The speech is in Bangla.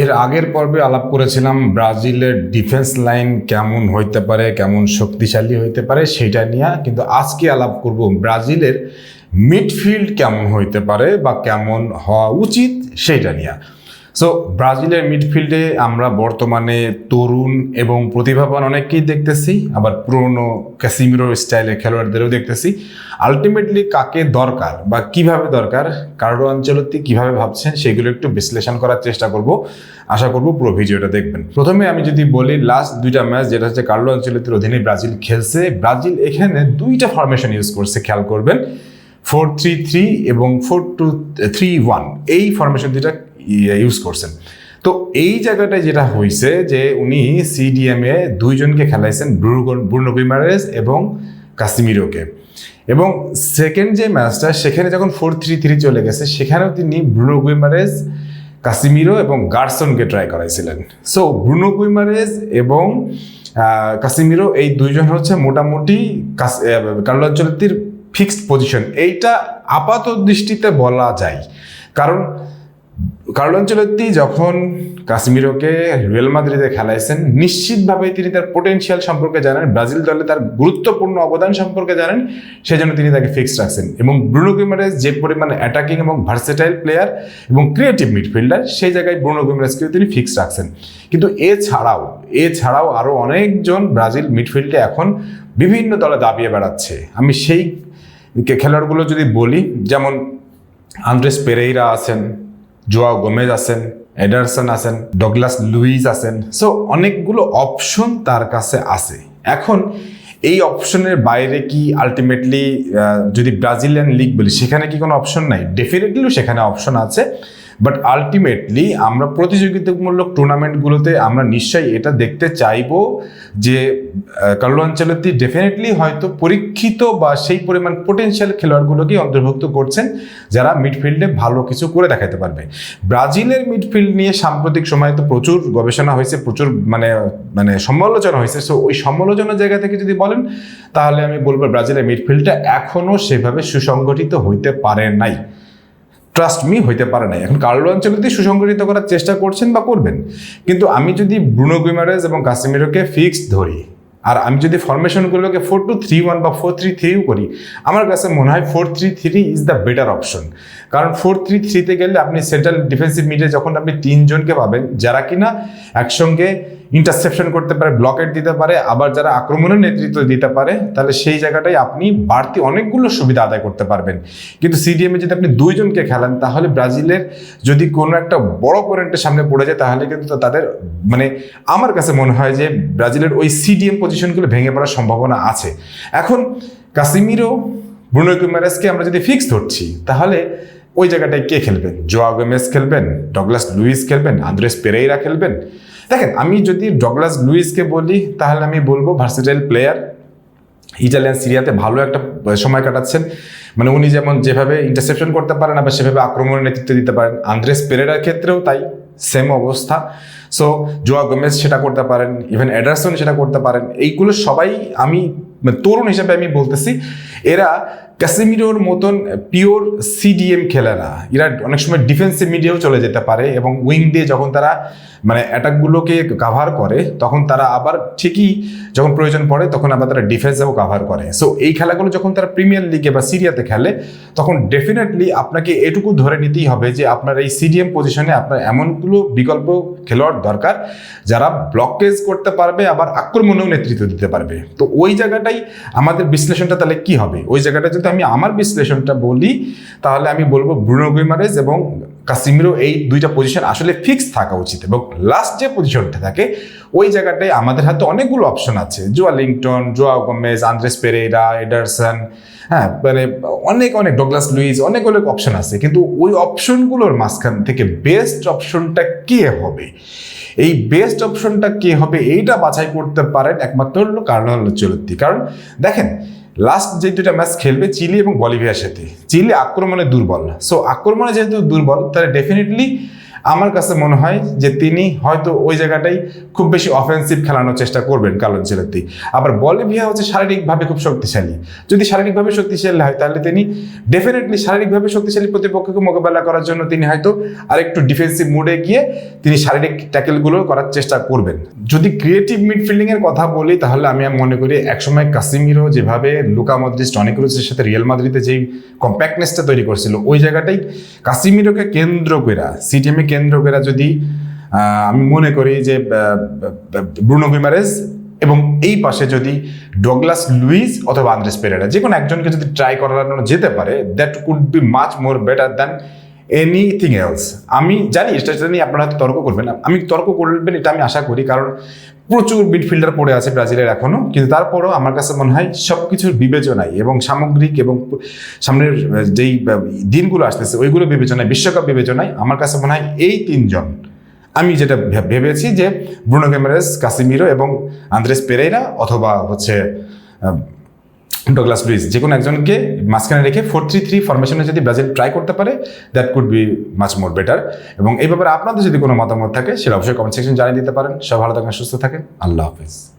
এর আগের পর্বে আলাপ করেছিলাম ব্রাজিলের ডিফেন্স লাইন কেমন হইতে পারে, কেমন শক্তিশালী হইতে পারে সেটা নিয়ে, কিন্তু আজকে আলাপ করব ব্রাজিলের মিডফিল্ড কেমন হইতে পারে বা কেমন হওয়া উচিত সেটা নিয়ে। সো ব্রাজিলের মিডফিল্ডে আমরা বর্তমানে তরুণ এবং প্রতিভাবান অনেককেই দেখতেছি, আবার পুরনো ক্যাসিমিরো স্টাইলের খেলোয়াড়দেরও দেখতেছি। আলটিমেটলি কাকে দরকার বা কীভাবে দরকার কার্ডো অঞ্চলতি কীভাবে ভাবছেন, সেগুলো একটু বিশ্লেষণ করার চেষ্টা করব। আশা করব পুরো ভিডিওটা দেখবেন। প্রথমে আমি যদি বলি লাস্ট দুইটা ম্যাচ যেটা হচ্ছে কার্লো অঞ্চলতির অধীনে ব্রাজিল খেলছে। ব্রাজিল এখানে দুইটা ফরমেশন ইউজ করছে, খেয়াল করবেন। ফোর থ্রি থ্রি এবং ফোর টু থ্রি ওয়ান এই ফরমেশন দুইটা ইউজ করছেন। তো এই জায়গাটায় যেটা হয়েছে যে উনি সিডিএমে দুইজনকে খেলাইছেন ব্রুনো গুইমারেস এবং কাসিমিরোকে। এবং সেকেন্ড যে ম্যাচটা সেখানে যখন ফোর থ্রি থ্রি চলে গেছে সেখানেও তিনি ব্রুনো গুইমারেস কাসিমিরো এবং গার্সনকে ট্রাই করাইছিলেন। সো ব্রুনো গুইমারেস এবং কাসিমিরো এই দুইজন হচ্ছে মোটামুটি কাস- আহ, কার্লো আঞ্চলিকটির ফিক্সড পজিশন এইটা আপাত দৃষ্টিতে বলা যায়। কারণ কার্লো আঞ্চলত্তি যখন কাশ্মীরকে রিয়েল মাদ্রিদে খেলাইছেন, নিশ্চিতভাবে তিনি তার পোটেনশিয়াল সম্পর্কে জানেন, ব্রাজিল দলে তার গুরুত্বপূর্ণ অবদান সম্পর্কে জানেন, সেজন্য তিনি তাকে ফিক্সড রাখছেন। এবং ব্রুনো গুইমারেজ যে পরিমাণে অ্যাটাকিং এবং ভার্সেটাইল প্লেয়ার এবং ক্রিয়েটিভ মিডফিল্ডার সেই জায়গায় ব্রুনো গুইমারেজকেও তিনি ফিক্সড রাখছেন। কিন্তু এছাড়াও এছাড়াও আরও অনেকজন ব্রাজিল মিডফিল্ডে এখন বিভিন্ন দলে দাবিয়ে বেড়াচ্ছে। আমি সেই খেলোয়াড়গুলো যদি বলি, যেমন আন্দ্রেস পেরেইরা আছেন জোয়া গোমেজ আছেন এডারসন আছেন ডগলাস লুইস আছেন। সো অনেকগুলো অপশন তার কাছে আছে। এখন এই অপশনের বাইরে কি আলটিমেটলি যদি ব্রাজিলিয়ান লিগ বলি, সেখানে কি কোনো অপশন নাই? ডেফিনেটলিও সেখানে অপশন আছে। বাট আলটিমেটলি আমরা প্রতিযোগিতামূলক টুর্নামেন্টগুলোতে আমরা নিশ্চয়ই এটা দেখতে চাইব যে কার্লো ডেফিনেটলি হয়তো পরীক্ষিত বা সেই পরিমাণ পোটেনশিয়াল খেলোয়াড়গুলোকেই অন্তর্ভুক্ত করছেন যারা মিডফিল্ডে ভালো কিছু করে দেখাতে পারবে। ব্রাজিলের মিডফিল্ড নিয়ে সাম্প্রতিক সময়ে তো প্রচুর গবেষণা হয়েছে, প্রচুর মানে মানে সমালোচনা হয়েছে। সো ওই সমালোচনার জায়গা থেকে যদি বলেন, তাহলে আমি বলব ব্রাজিলের মিডফিল্ডটা এখনও সেভাবে সুসংগঠিত হইতে পারে নাই। ট্রাস্ট মি হইতে পারে নাই। এখন কার্লো অঞ্চলতে সুসংগঠিত করার চেষ্টা করছেন বা করবেন। কিন্তু আমি যদি ব্রুনো গুইমারেজ এবং কাসিমিরোকে ফিক্সড ধরি, আর আমি যদি ফরমেশনগুলোকে ফোর টু থ্রি ওয়ান বা ফোর থ্রি থ্রিও করি, আমার কাছে মনে হয় four three three is the better option কারণ ফোর থ্রি থ্রিতে গেলে আপনি সেন্ট্রাল ডিফেন্সিভ মিডে যখন আপনি তিনজনকে পাবেন, যারা কিনা একসঙ্গে ইন্টারসেপশন করতে পারে ব্লকেট দিতে পারে, আবার যারা আক্রমণের নেতৃত্ব দিতে পারে, তাহলে সেই জায়গাটায় আপনি বাড়তি অনেকগুলো সুবিধা আদায় করতে পারবেন। কিন্তু সিডিএমে যদি আপনি দুইজনকে খেলান, তাহলে ব্রাজিলের যদি কোনো একটা বড় পয়েন্টের সামনে পড়ে যায়, তাহলে কিন্তু তাদের মানে আমার কাছে মনে হয় যে ব্রাজিলের ওই সিডিএম পজিশনগুলো ভেঙে পড়ার সম্ভাবনা আছে। এখন কাসিমিরো, ব্রুনো গুইমারেসকে আমরা যদি ফিক্স ধরছি, তাহলে ওই জায়গাটায় কে খেলবেন? জোয়া গোমেজ খেলবেন ডগলাস লুইস খেলবেন আন্দ্রেস পেরেইরা খেলবেন দেখেন, আমি যদি ডগলাস লুইসকে বলি, তাহলে আমি বলব ভার্সিটাইল প্লেয়ার। ইটালিয়ান সিরিয়াতে ভালো একটা সময় কাটাচ্ছেন। মানে উনি যেমন যেভাবে ইন্টারসেপশন করতে পারেন, আবার সেভাবে আক্রমণের নেতৃত্ব দিতে পারেন। আন্দ্রেস পেরেরার ক্ষেত্রেও তাই সেম অবস্থা। সো জোয়া গোমেজ সেটা করতে পারেন ইভেন অ্যাডারসন সেটা করতে পারেন। এইগুলো সবাই আমি মানে তরুণ হিসেবে আমি বলতেছি, এরা ক্যাসিমিরোর মতন পিওর সিডিএম খেলে না। এরা অনেক সময় ডিফেন্সিভ মিডিয়াও চলে যেতে পারে এবং উইং দিয়ে যখন তারা মানে অ্যাটাকগুলোকে কাভার করে, তখন তারা আবার ঠিকই যখন প্রয়োজন পড়ে, তখন আবার তারা ডিফেন্সেও কাভার করে। সো এই খেলাগুলো যখন তারা প্রিমিয়ার লিগে বা সিরিয়াতে খেলে, তখন ডেফিনেটলি আপনাকে এটুকু ধরে নিতেই হবে যে আপনার এই সিডিএম পজিশনে আপনার এমনগুলো বিকল্প খেলোয়াড় দরকার, যারা ব্লকেজ করতে পারবে, আবার আক্রমণেও নেতৃত্ব দিতে পারবে। তো ওই জায়গাটাই আমাদের বিশ্লেষণটা তাহলে কি হবে? ওই জায়গাটা যদি আমি আমার বিশ্লেষণটা বলি, তাহলে আমি বলব ব্রুনো গুইমারেজ এবং কাসিমিরো এই দুইটা পজিশন আসলে ফিক্স থাকা উচিত এবং লাস্ট যে পজিশনটা থাকে, ওই জায়গাটায় আমাদের হাতে অনেকগুলো অপশন আছে। জোয়া লিংটন Joao Gomes, Andreas Pereira Ederson হ্যাঁ মানে অনেক অনেক, ডগলাস লুইস, অনেক অনেক অপশন আছে। কিন্তু ওই অপশনগুলোর মাঝখান থেকে বেস্ট অপশনটা কে হবে? এই বেস্ট অপশনটা কে হবে এইটা বাছাই করতে পারেন একমাত্র হলো কার্নাল চলতি কারণ দেখেন লাস্ট যে দুটা ম্যাচ খেলবে চিলি এবং বলিভিয়ার সাথে। চিলি আক্রমণে দুর্বল সো আক্রমণে যেহেতু দুর্বল, তাহলে ডেফিনেটলি আমার কাছে মনে হয় যে তিনি হয়তো ওই জায়গাটাই খুব বেশি অফেন্সিভ খেলানোর চেষ্টা করবেন কালন ছেলেতে আবার বলিভিয়া হচ্ছে শারীরিকভাবে খুব শক্তিশালী। যদি শারীরিকভাবে শক্তিশালী হয়, তাহলে তিনি ডেফিনেটলি শারীরিকভাবে শক্তিশালী প্রতিপক্ষকে মোকাবেলা করার জন্য তিনি হয়তো আরেকটু ডিফেন্সিভ মোডে গিয়ে তিনি শারীরিক ট্যাকেলগুলো করার চেষ্টা করবেন। যদি ক্রিয়েটিভ মিডফিল্ডিং এর কথা বলি, তাহলে আমি মনে করি একসময় কাসিমিরো যেভাবে লুকা মদ্রিস টনি ক্রুজের সাথে রিয়েল মাদ্রিদে যেই কম্প্যাক্টনেসটা তৈরি করছিল, ওই জায়গাটাই কাসিমিরোকে কেন্দ্র করে সিটিএমে কেন্দ্র করে যদি আমি মনে করি যে ব্রুনো ভিমারেস এবং এই পাশে যদি ডগলাস লুইস অথবা আন্দ্রেস পেরেরা, যে কোনো একজনকে যদি ট্রাই করানো যেতে পারে that could be much more better than anything else আমি জানি এটা নিয়ে আপনারা তর্ক করবেন। আমি তর্ক করবেন, এটা আমি আশা করি, কারণ প্রচুর মিডফিল্ডার পড়ে আছে ব্রাজিলের এখনও কিন্তু তারপরও আমার কাছে মনে হয় সব কিছুর বিবেচনায় এবং সামগ্রিক এবং সামনের যেই দিনগুলো আসতেছে, ওইগুলো বিবেচনায়, বিশ্বকাপ বিবেচনায় আমার কাছে মনে হয় এই তিনজন। আমি যেটা ভেবেছি যে ব্রুনো ক্যামেরাস কাসিমিরো এবং আন্দ্রেস পেরেরা অথবা হচ্ছে ডগলাস লুইস যে কোনো একজনকে মাঝখানে রেখে ফোর থ্রি থ্রি ফরমেশনে যদি ব্রাজিল ট্রাই করতে পারে that could be much more better এবং এই ব্যাপারে আপনাদের যদি কোনো মতামত থাকে, সেটা অবশ্যই কমেন্ট সেকশন জানিয়ে দিতে পারেন। সব ভালো থাকেন সুস্থ থাকেন। আল্লাহ হাফিজ।